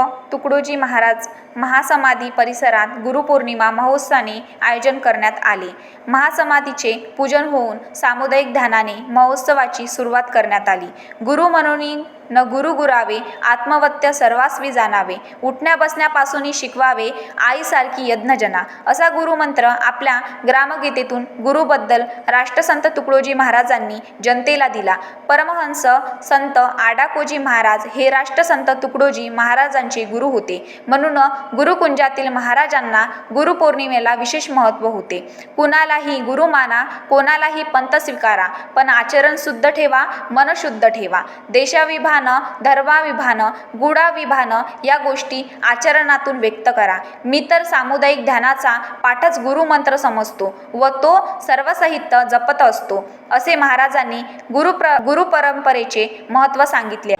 तुकडोजी महाराज महासमाधी परिसरात गुरुपौर्णिमा महोत्सवाने आयोजन करण्यात आले. महासमाधीचे पूजन होऊन सामुदायिक ध्यानाने महोत्सवाची सुरुवात करण्यात आली. गुरु म्हणून न गुरु गुरावे आत्मवत्य सर्वास्वी जाणावे उठण्या बसण्यापासूनही शिकवावे आईसारखी यज्ञजना असा गुरुमंत्र आपल्या ग्रामगीतेतून गुरुबद्दल राष्ट्रसंत तुकडोजी महाराजांनी जनतेला दिला. परमहंस संत आडाकोजी महाराज हे राष्ट्रसंत तुकडोजी महाराजांचे गुरु होते. म्हणून गुरुकुंजातील महाराजांना गुरुपौर्णिमेला विशेष महत्त्व होते. कुणालाही गुरु माना कोणालाही पंथ स्वीकारा पण आचरण शुद्ध ठेवा मन शुद्ध ठेवा. देशाविभान विभानं धर्माविभानं गुढाविभानं या गोष्टी आचरणातून व्यक्त करा. मी तर सामुदायिक ध्यानाचा पाठच गुरुमंत्र समजतो व तो सर्वसहित जपत असतो असे महाराजांनी गुरुप्र गुरुपरंपरेचे महत्त्व सांगितले.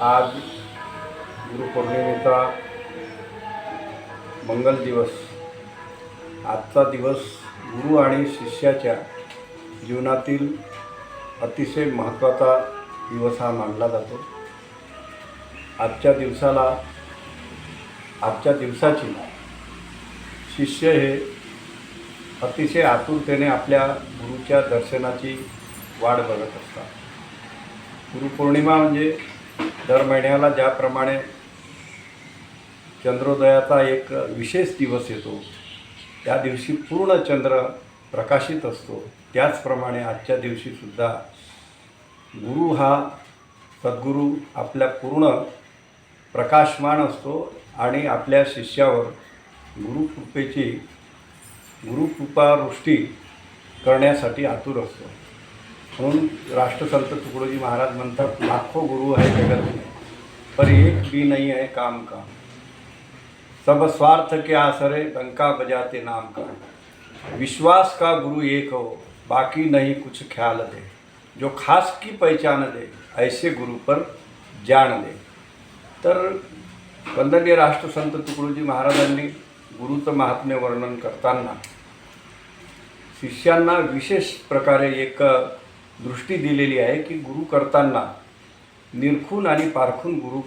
आज गुरुपौर्णिमेचा मंगल दिवस आजचा दिवस गुरु आणि शिष्याच्या जीवनातील अतिशय महत्त्वाचा दिवस हा मानला जातो. आजच्या दिवसाला आजच्या दिवसाची शिष्य हे अतिशय आतुरतेने आपल्या गुरुच्या दर्शनाची वाट बघत असतात. गुरुपौर्णिमा म्हणजे दर महिन्याला ज्याप्रमाणे चंद्रोदयाचा एक विशेष दिवस येतो त्या दिवशी पूर्ण चंद्र प्रकाशित असतो. त्याचप्रमाणे आजच्या दिवशीसुद्धा गुरु हा सद्गुरू आपल्या पूर्ण प्रकाशमान असतो आणि आपल्या शिष्यावर गुरुकृपेची गुरुकृपावृष्टी करण्यासाठी आतुर असतो. म्हणून राष्ट्रसंत तुकडोजी महाराज म्हणतात लाखो गुरु आहे जगत में पर एक भी नाही आहे काम का. सब स्वार्थ के आसरे लंका बजाते नाम का. विश्वास का गुरु एक हो बाकी नहीं कुछ ख्याल दे। जो खास की पहचान दे ऐसे गुरु पर जान दे। तर वंदनीय राष्ट्रसंत तुकडोजी महाराजांनी गुरुचं महात्म्य वर्णन करताना शिष्यांना विशेष प्रकारे एक दृष्टी दिलेली आहे की गुरु करताना निरखून आणि पारखून गुरु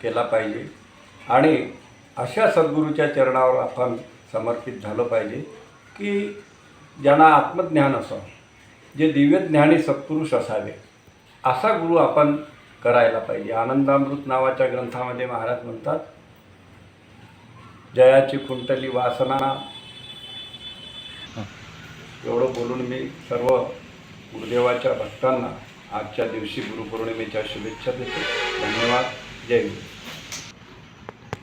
केला पाहिजे आणि अशा सद्गुरूच्या चरणावर आपण समर्पित झालं पाहिजे की ज्यांना आत्मज्ञान असावं जे दिव्यज्ञानी सत्पुरुष असावे असा गुरु आपण करायला पाहिजे. आनंदामृत नावाच्या ग्रंथामध्ये महाराज म्हणतात जयाची कुंटली वासना. एवढं बोलून मी सर्व गुरुदेवाच्या भक्तांना आजच्या दिवशी गुरुपौर्णिमेच्या शुभेच्छा देतो. धन्यवाद. जय गुरु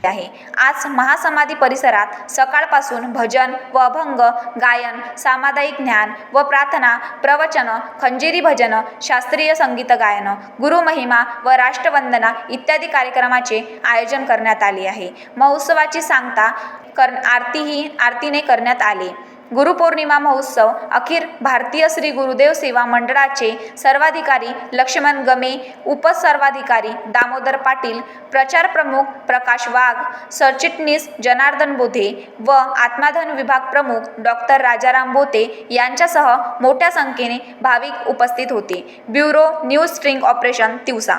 आहे. आज महासमाधी परिसरात सकाळपासून भजन व अभंग गायन सामुदायिक ज्ञान व प्रार्थना प्रवचन खंजेरी भजन शास्त्रीय संगीत गायन गुरुमहिमा व राष्ट्रवंदना इत्यादी कार्यक्रमाचे आयोजन करण्यात आले आहे. महोत्सवाची सांगता कर आरतीही आरतीने करण्यात आले. गुरुपौर्णिमा महोत्सव अखिल भारतीय श्री गुरुदेव सेवा मंडळाचे सर्वाधिकारी लक्ष्मण गमे उपसर्वाधिकारी दामोदर पाटील प्रचार प्रमुख प्रकाश वाघ सरचिटणीस जनार्दन बोधे व आत्माधन विभाग प्रमुख डॉक्टर राजाराम बोते यांच्यासह मोठ्या संख्येने भाविक उपस्थित होते. Bureau news string operation Tiwsa.